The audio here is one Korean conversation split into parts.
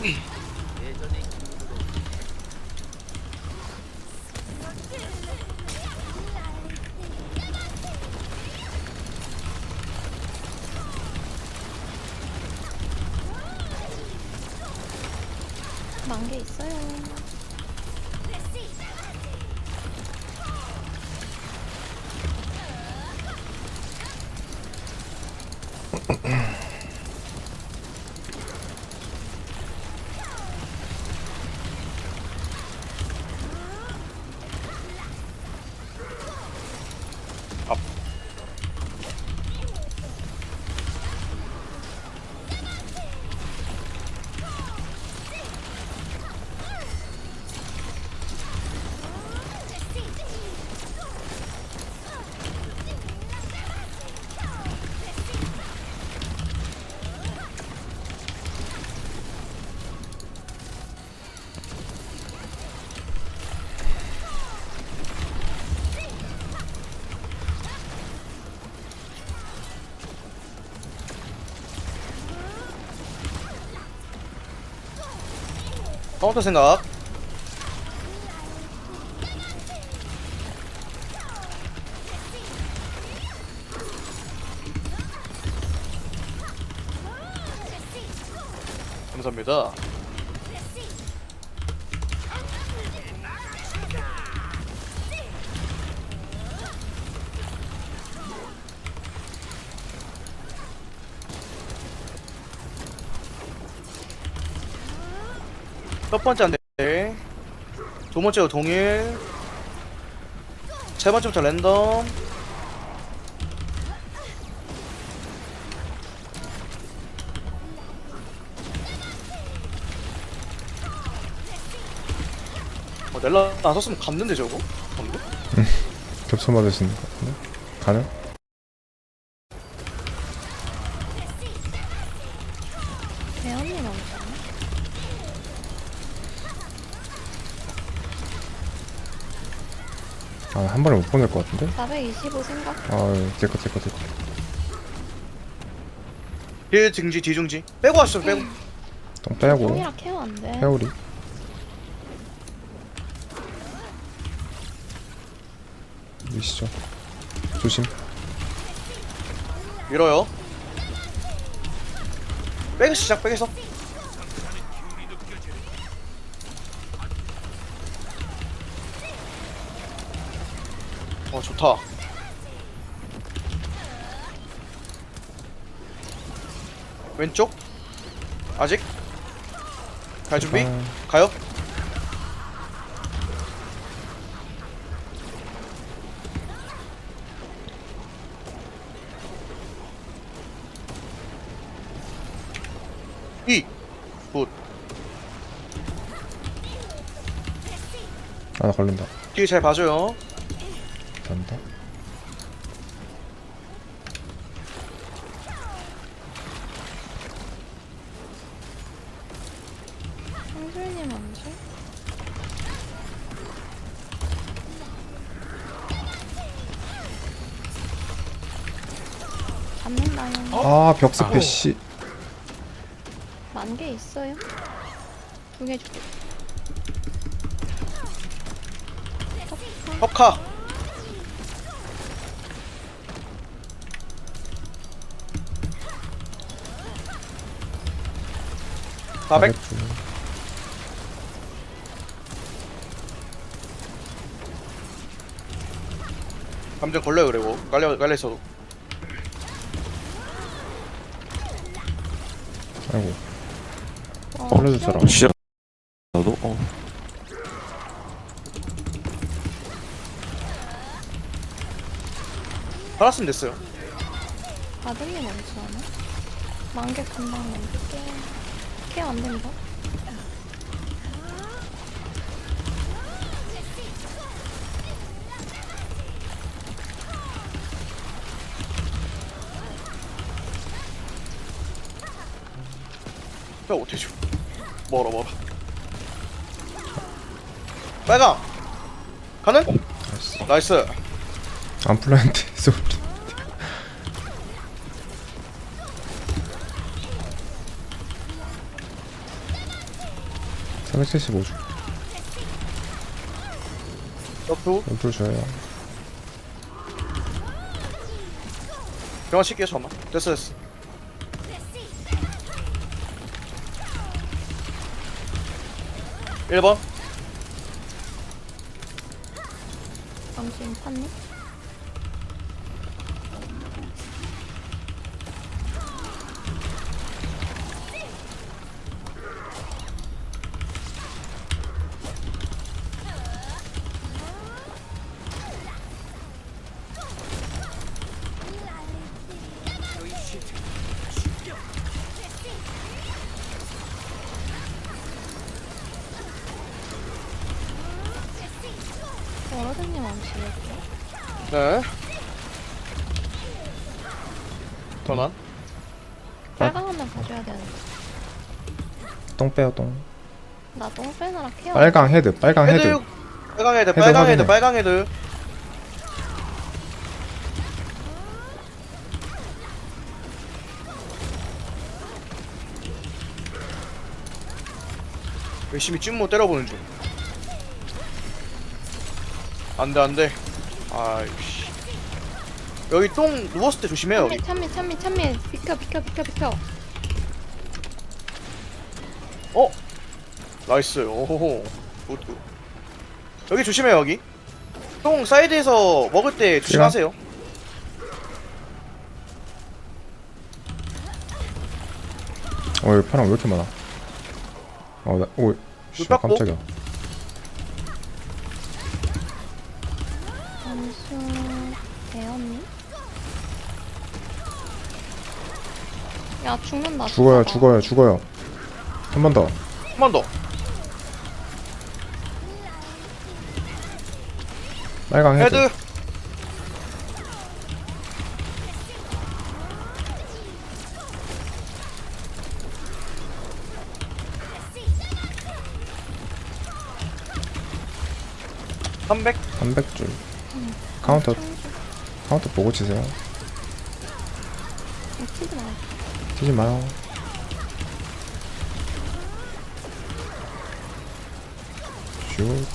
만 카운터 생각. 감사합니다. 첫 번째 안 돼. 두 번째가 동일. 세 번째부터 랜덤. 어, 넬라 안 썼으면 갔는데 저거? 겹쳐 맞으시는 것 같은데? 가능? 한 번에 못 보낼 것 같은데? 425 생각. 아, 제거, 제거, 제거. 딜 증지 뒤 중지 빼고 하시죠 빼고 좀 빼고. 형이랑 케어 안 돼. 회오리. 미시죠. 조심. 밀어요 빼기 시작 빼기서 어 좋다. 왼쪽? 아직? 갈 준비? 아. 가요? 이! 굿. 아, 나 걸린다. 뒤에 잘 봐줘요 된다. 형술님 안 줘? 잡는다 형. 아, 벽스패, 씨. 만개 있어요? 두 개 줄게. 허카 사백 가겠죠. 감정 걸려요 그리고 깔려 깔려 있어도 아이고. 어, 걸려줬더라. 시험- 나도 어 팔았으면 됐어요 아들님 언제 하나? 만개 금방 넘게. 케어 안 됩니다. 야 어떻게 줘 멀어 멀어. 빨강! 가는 나이스. 안 풀렸는데, 소리. 475주 옆으로 옆으로 줘요. 병원 칠게요 잠깐만 됐어 됐어. 일번. 당신 팠니? 네. 전환? 빨강 한번 봐줘야 되는데. 똥 빼요 똥. 나 똥 빼느라 케어 빨강 헤드 빨강 헤드, 헤드. 빨강 헤드 헤드 빨강 헤드 확인해. 빨강 헤드. 열심히 찐모 때려보는 중. 안돼 안돼 아이씨. 여기 똥 누웠을 때 조심해요 여기. 찬미 찬미 찬미 비켜 비켜 비켜 비켜. 어? 나이스. 오호호. 굿, 굿. 여기 조심해요 여기. 똥 사이드에서 먹을 때 조심하세요. 어 여기 파랑 왜 이렇게 많아? 어 나 오, 씨 깎고. 깜짝이야 야 죽는다 죽어요. 죽어요 죽어요. 한 번 더. 한 번 더. 빨강 헤드, 헤드. 삼백. 300줄. 카운터. 청주. 카운터 보고 치세요. 어, 튀지 마 튀지 마요. 슛.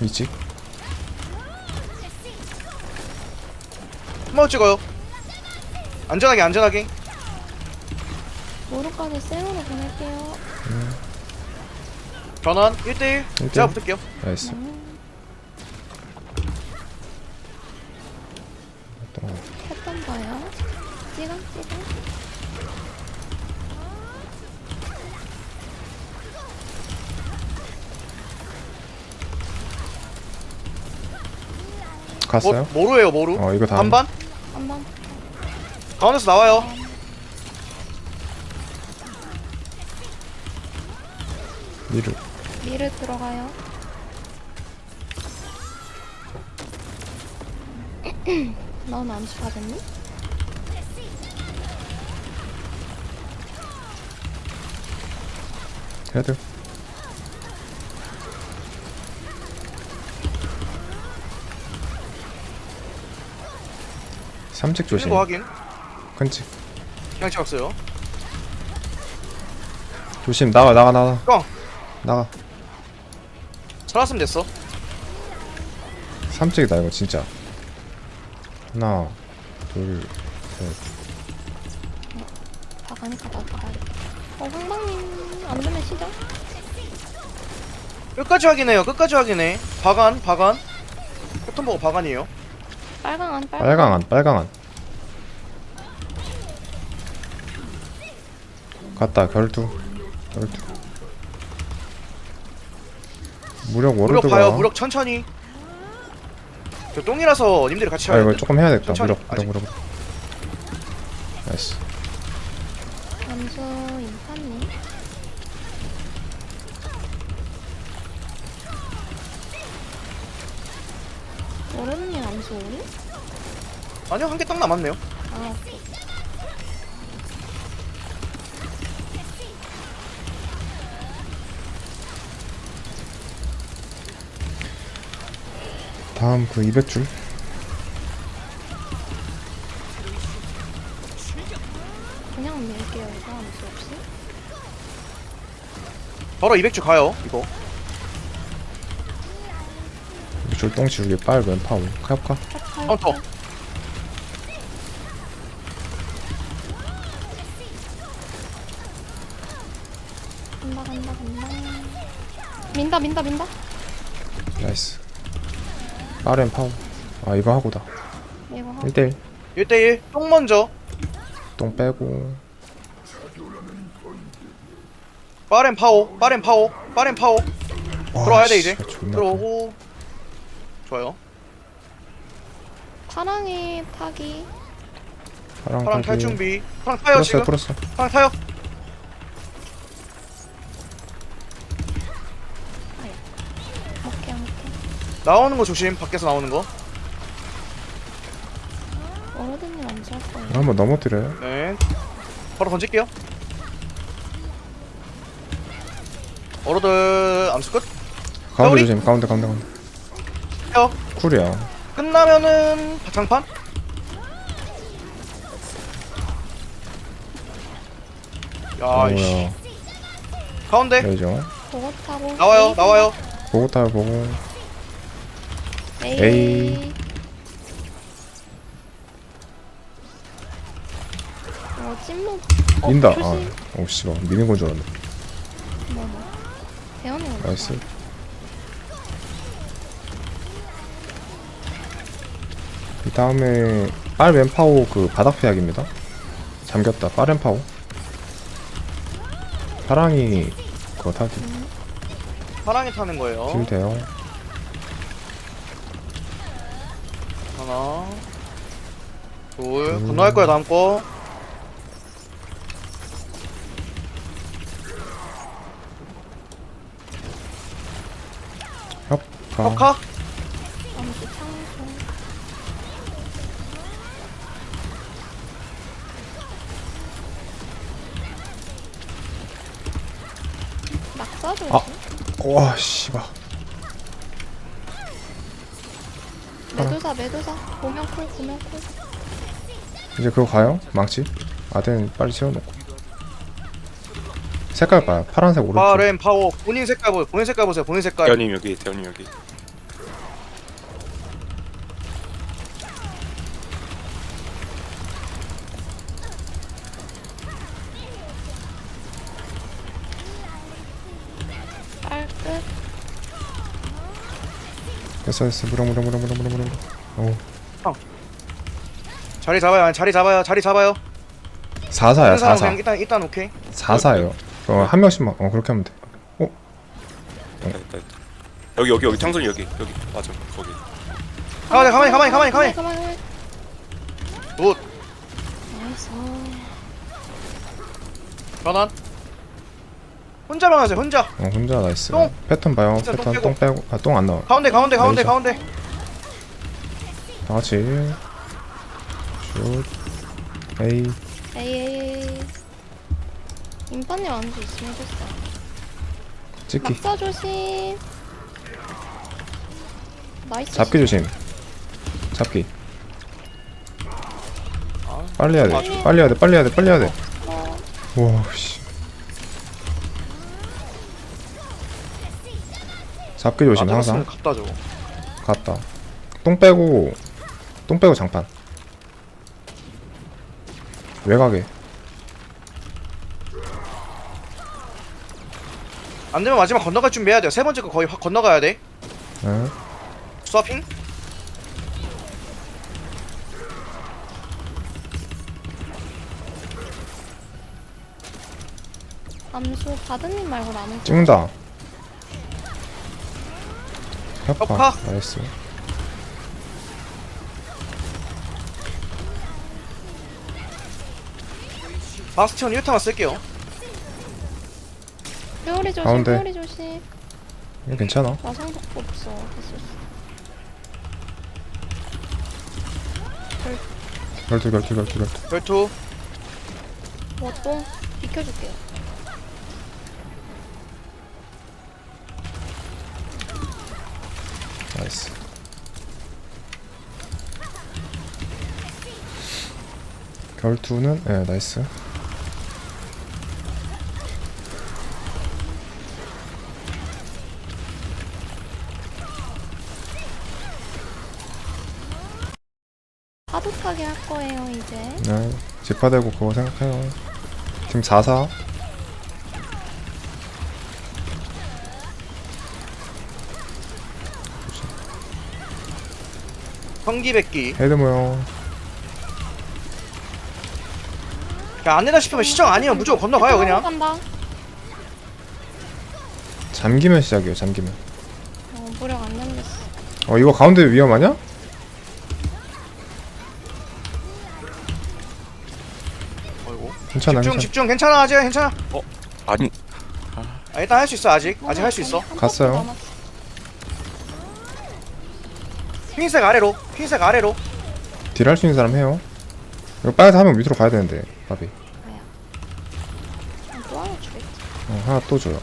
이직? 한번 찍어요. 안전하게 안전하게. 모로까지 쌩으로 보낼게요 전환 1대1 1대1. 제가 붙을게요. 나이스. 패턴 봐요? 찌강 찌강 갔어요? 모, 모루에요 모루. 어 이거 다음. 반반? 한번? 가운데서 나와요. 미르 미를 들어가요. 넌 암수 받았니? 헤드 삼직 조심. 친구 확인. 큰직 그냥 찍었어요. 조심 나가 나가 나가. 형 나가 살았으면 됐어. 삼직이다 이거 진짜. 하나 둘 박하니까 나도 가야겠다 어 황방님 안 되면 시작 끝까지 확인해요 끝까지 확인해. 바간 바간 패턴 보고 바간이에요. 빨강 안 빨강. 빨강 안 빨강 안. 갔다 결투. 결투 무력 무력 워로드가. 봐요 무력 천천히. 저 똥이라서 님들이 같이 아 해야 이거 돼 조금 해야겠다 천천히, 무력 아직. 무력. 무력 나이스. 암수 인파님. 모르는 암수 우리? 아니요 한 개 딱 남았네요. 아 오케이 다음 그 200줄. 그냥 밀게요. 이거 암수 없이. 바로 200주 가요 이거. 200줄 똥 지우개 빨 왼파워 카카 카운터. 간다 간다 간다. 민다 민다 민다. 나이스 빠른 파워. 아 이거 하고다. 이거 하고. 1대1 1대1 똥 먼저. 똥 빼고. 빠른 파워 빠른 파워 빠른 파워. 와, 들어와야 돼, 이제. 씨발, 존나 아프네. 들어오고. 좋아요. 파랑이 타기. 파랑 파랑 탈 준비. 파랑 타요 풀었어요 지금. 풀었어 파랑 타요 나오는 거 조심 밖에서 나오는 거. 이거 한번 넘어뜨려요 네. 바로 던질게요. 어로드 암수 끝. 가운데 우리? 조심 가운데 가운데 가운데 해요. 쿨이야 끝나면은 장판. 야, 이씨. 뭐야 가운데 레이저 보고 타고. 나와요, 나와요. 보고 타요 보고 에이. 에이. 어 찐무. 어, 민다 조심. 아 오씨 막 미는 건 줄 알았네 뭐 뭐. 대현이 어디? 나이스 그 다음에 빨 왼파워 그 바닥 피하기입니다 잠겼다 빠른 파워 파랑이 그거 타기 사랑이 타는 거예요. 딜 돼요 하나, 둘, 음. 건너갈 거야 다음 거. 협카. 낙사 조심. 아. 와 씨발 메두사 메두사. 보면 콜 보면 콜. 이제 그거 가요? 망치? 아덴 빨리 채워놓고 색깔 봐요 파란색 오른쪽 빠른 파워. 본인 색깔 보세요. 본인 색깔 보세요. 본인 색깔. 대현님 여기 대현님 여기 빨 끝. 됐어 됐어 무려 무려 무려 무려 무려 무려 오 자리 잡아요. 아니, 자리 잡아요. 자리 잡아요. 4사야 다른 사람 4사 그냥 일단 일단 오케이. 4사예요 어, 한 명씩만 어 그렇게 하면 돼 있다 있다 있다 여기 여기 여기 탕선이 여기 여기 맞아 거기 가만히 가만히 가만히 가만히 가만히. 가만히 가만히. 굿. 나이스. 변환. 혼자만 하세요. 혼자. 어 혼자 나이스 똥! 패턴 봐요 진짜 똥 패턴 똥 빼고 아 똥 안 나와 가운데 가운데 가운데 레이저. 가운데. 다 같이 슛 에이 에이. 인파님 안주 있으면 해줬어. 찍기 낙사 조심. 나이스. 잡기 조심 잡기 아, 빨리 해야 돼. 빨리 해야 돼 빨리 해야 돼 빨리 해야 돼 어, 와 씨 잡기 조심 아, 항상 갖다 줘. 갔다 똥 빼고 똥 빼고 장판 외곽에 안 되면 마지막 건너갈 준비해야 돼요. 세 번째 거 거의 확 건너가야 돼. 응? 스와핑. 암수 바드님 말고 나는 찍는다 협파 협파. 나이스. 바스티온 1타만 쓸게요. 회오리 조심 가운데. 회오리 조심. 이거 괜찮아? 마상독도 없어. 됐어. 결투 결투 결투 결투. 별투. 뭐또? 비켜줄게요 나이스. 결투는? 예 네, 나이스. 파도 가게 할 거예요 이제. 네 집화되고 그거 생각해요. 지금 4-4 성기백기. 헤드 모형. 야 안내다 싶으면 시정 아니면 무조건 건너가요 그냥. 간다. 잠기면 시작이에요 잠기면. 어 무력 안 열렸어. 어 이거 가운데 위험하냐? 어이구. 괜찮아 집중 괜찮아. 집중. 괜찮아 아직 괜찮아. 아니. 아, 일단 할 수 있어 아직. 아직 할 수 있어. 한 갔어요. 남았어. 흰색 아래로 흰색 아래로. 딜할 수 있는 사람 해요. 이거 빨간색 하면 밑으로 가야 되는데 바비. 아, 또 하나 주겠지. 어 하나 또 줘요.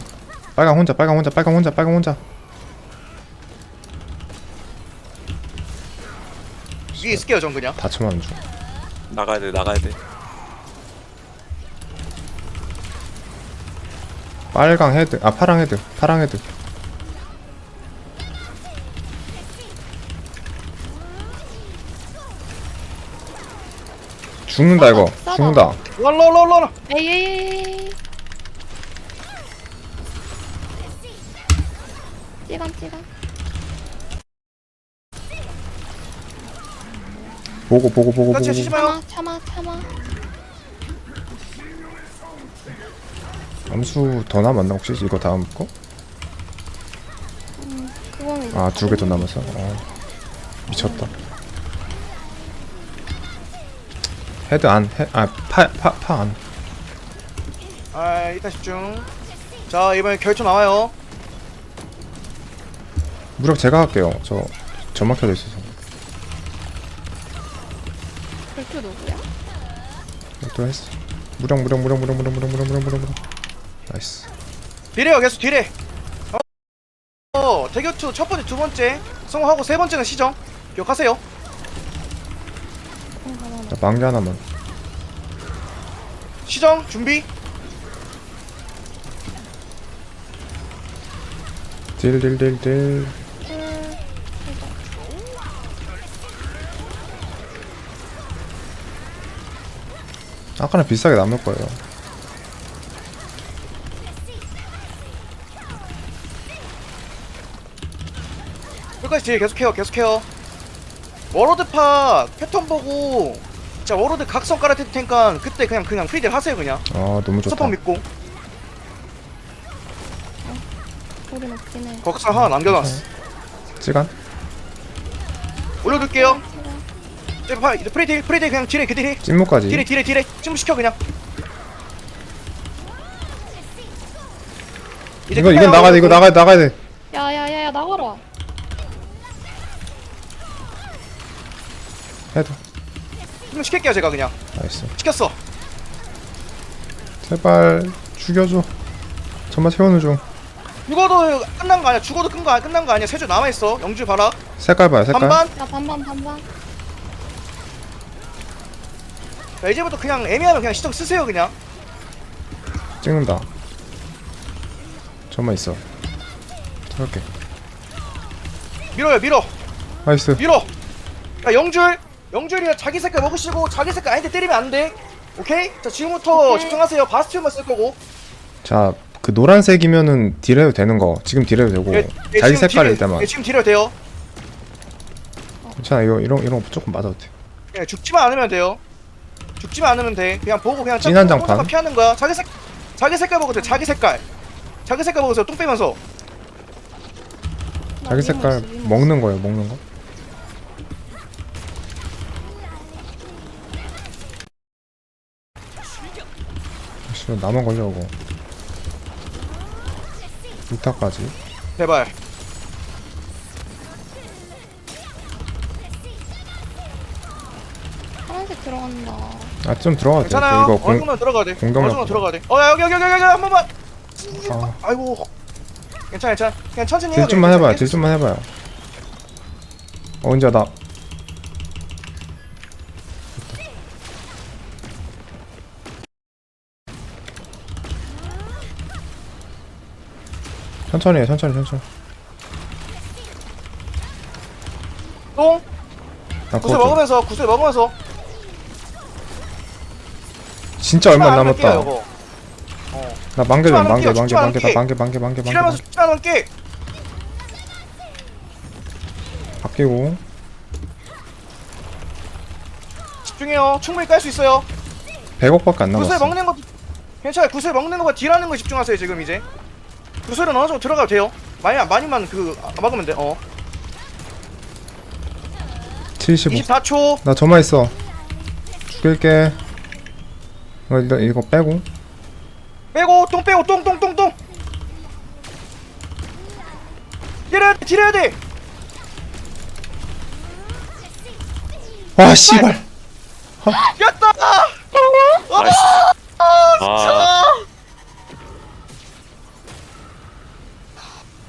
빨강 혼자 빨강 혼자 빨강 혼자 빨강 혼자. 위에 있을게요 전 그냥. 다쳐만 중. 나가야 돼 나가야 돼. 빨강 헤드 아 파랑 헤드 파랑 헤드 죽는다 이거 싸다. 죽는다 랄랄랄랄 에이에이에이. 찌간 찌간. 보고 보고 보고 보고 그렇지 치지 보고. 마요 참아 참아 참아. 암수 더 남았나 혹시 이거 다음 거? 음 그거는 이제 아두 개 더 남았어? 어. 미쳤다 헤드 안, 헤, 아, 파, 파, 파 안. 아 일단 집중 자 이번에 결투 나와요 무력 제가 할게요. 저, 점막 켜져 있어서. 별표 누구야? 또 했어. 무력, 무력, 무력, 무력, 무력, 무력, 무력, 무력, 무력, 무력. 나이스. 딜해요 계속 딜해 어, 어 대결투 첫 번째 두 번째 성공하고 세 번째는 시정 기억하세요 응 하나 자, 만개 하나만. 시정 준비 딜, 딜, 딜, 딜. 둘. 아까랑 비싸게 남을 거예요. 끝까지 딜 계속해요 계속해요 워로드파 패턴 보고 자 워로드 각성 깔아줄 테니까 그때 그냥 그냥 프리딜 하세요 그냥 아, 너무 좋다. 서폰 믿고 우리 높긴 해. 거기서 하나 남겨놨어 시간? 올려둘게요 찌간. 파 이제 프리딜 프리딜 그냥 딜해 그 딜해 찐무까지. 딜해 딜해 딜해 찜 시켜 그냥 이제 이거, 이건 끝나요. 나가야 돼, 이거 나가야 돼, 나가야 돼. 야야야야 나가라. 헤 드. 좀 시킬게요 제가 그냥 나이스. 시켰어 제발, 죽여줘. 정말 채우는 중. 죽어도 끝난 거 아니야 죽어도 끝난 거, 끝난 거 아니야 세줄 남아있어 영주 봐라 색깔 봐요, 색깔. 반반 야 반반 반반. 자, 이제부터 그냥 애매하면 그냥 시정 쓰세요 그냥 찍는다. 저만 있어. 저렇게. 밀어요 밀어 나이스. 밀어 야 영줄 영줄이야 자기 색깔 먹으시고 자기 색깔 아닌데 때리면 안 돼 오케이? 자 지금부터 오케이. 집중하세요 바스티온만 쓸 거고 자, 그 노란색이면은 딜해도 되는 거. 지금 딜해도 되고. 예, 예, 자기 지금 색깔일 딜- 때만. 예, 지금 딜해도 돼요 괜찮아, 이거, 이런, 이런 거 조금 맞아도 돼. 예, 죽지만 않으면 돼요 죽지만 않으면 돼 그냥 보고 그냥 진한 점프 장판. 피하는 거야 자기 색 자기 색깔 보고 돼 자기 색깔 자기 색깔 보고서 똥 빼면서 나 자기 색깔. 먹는 거예요, 먹는 거. 나만 걸려고. 이타까지. 제발 파란색 들어간다. 아, 좀 들어가도 돼. 괜찮아요 이거 어느 공, 정도 들어가야 돼 공격력 어느 정도 들어가야 돼어 여기 여기 여기 여기 한 번만 아, 아이고 괜찮아 괜찮아 그냥 천천히 해요 딜 좀만 그냥. 해봐요, 딜 좀만 해봐요. 어, 이제 나. 천천히 해 천천히 천천히. 똥? 나 구슬 그거 좀 먹으면서 구슬 먹으면서. 진짜 얼마 안 남았다. 이거. 어. 나 만개 좀 할게요, 만개 안 만개 나. 만개 만개 만개 만개 딜하면서 숫자 넘게 바뀌고. 집중해요. 충분히 깔 수 있어요. 100억밖에 안 구슬 남았어. 먹는 거 괜찮아요. 구슬 먹는 거과 딜하는 거 집중하세요 지금 이제 구슬은 어느 정도 들어가도 돼요? 많이 많이만 그 아, 막으면 돼 어. 75 24초. 나 저만 있어. 죽일게. 이거 일단 이거 빼고. 빼고 똥 빼고 똥똥 똥똥. 딜해야 돼 딜해야 돼. 와 씨발. 깼다. 나이스 아 아. 진짜. 아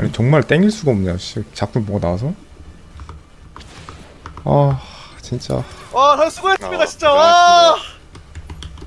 니 정말 땡길 수가 없네요 씨. 자꾸 뭐가 나와서. 아 진짜. 와 다들 수고했습니다 아, 진짜. 와